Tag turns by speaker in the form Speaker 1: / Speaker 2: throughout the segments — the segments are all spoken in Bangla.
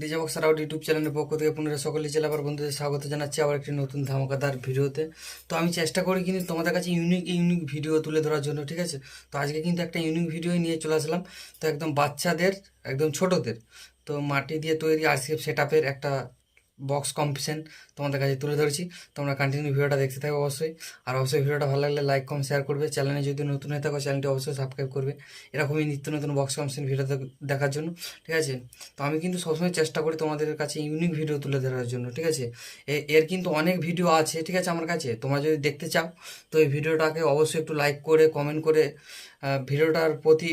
Speaker 1: ডিজে বক্স আউট ইউটিউব চ্যানেলের পক্ষ থেকে পুনরায় সকলে আবার বন্ধুদের স্বাগত জানাচ্ছি আবার একটি নতুন ধামাকাদার ভিডিওতে। তো আমি চেষ্টা করি কিন্তু তোমাদের কাছে ইউনিক ইউনিক ভিডিও তুলে ধরার জন্য, ঠিক আছে? তো আজকে কিন্তু একটা ইউনিক ভিডিও নিয়ে চলে আসলাম। তো একদম বাচ্চাদের, একদম ছোটদের, তো মাটি দিয়ে তৈরি আরসিএফ সেট একটা বক্স কম্পিটিশন তোমাদের কাছে তুলে ধরেছি। তোমরা কন্টিনিউ ভিডিওটা দেখতে থাকো অবশ্যই। আর অবশ্যই ভিডিওটা ভালো লাগলে লাইক কম শেয়ার করবে। চ্যানেলে যদি নতুন হয়ে থাকো চ্যানেলটি অবশ্যই সাবস্ক্রাইব করবে। এরকমই নিত্য নতুন বক্স কম্পিটিশন ভিডিও দেখার জন্য, ঠিক আছে? তো আমি কিন্তু সবসময় চেষ্টা করি তোমাদের কাছে ইউনিক ভিডিও তুলে ধরার জন্য, ঠিক আছে? এর কিন্তু অনেক ভিডিও আছে, ঠিক আছে আমার কাছে? তোমরা যদি দেখতে চাও, তো এই ভিডিওটাকে অবশ্যই একটু লাইক করে কমেন্ট করে ভিডিওটার প্রতি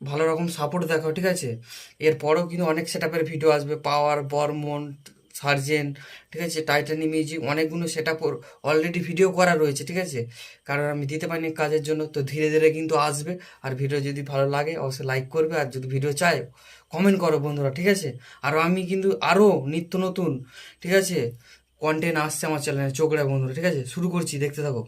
Speaker 1: ভালো রকম সাপোর্ট দেখাও, ঠিক আছে? এরপরেও কিন্তু অনেক সেট ভিডিও আসবে। পাওয়ার বর্মন সার্জেন্ট ঠিক আছে টাইটানি মিউজিক অনেকগুলো সেট আপ অলরেডি ভিডিও করা রয়েছে, ঠিক আছে? কারণ আমি দিতে পারিনি কাজের জন্য, তো ধীরে ধীরে কিন্তু আসবে। আর ভিডিও যদি ভালো লাগে, অবশ্যই লাইক করবে। আর যদি ভিডিও চায় কমেন্ট করো বন্ধুরা, ঠিক আছে? আর আমি কিন্তু আরও নিত্য নতুন, ঠিক আছে কন্টেন্ট আসছে আমার চ্যানেলে চোখ বন্ধুরা, ঠিক আছে? শুরু করছি, দেখতে থাকো।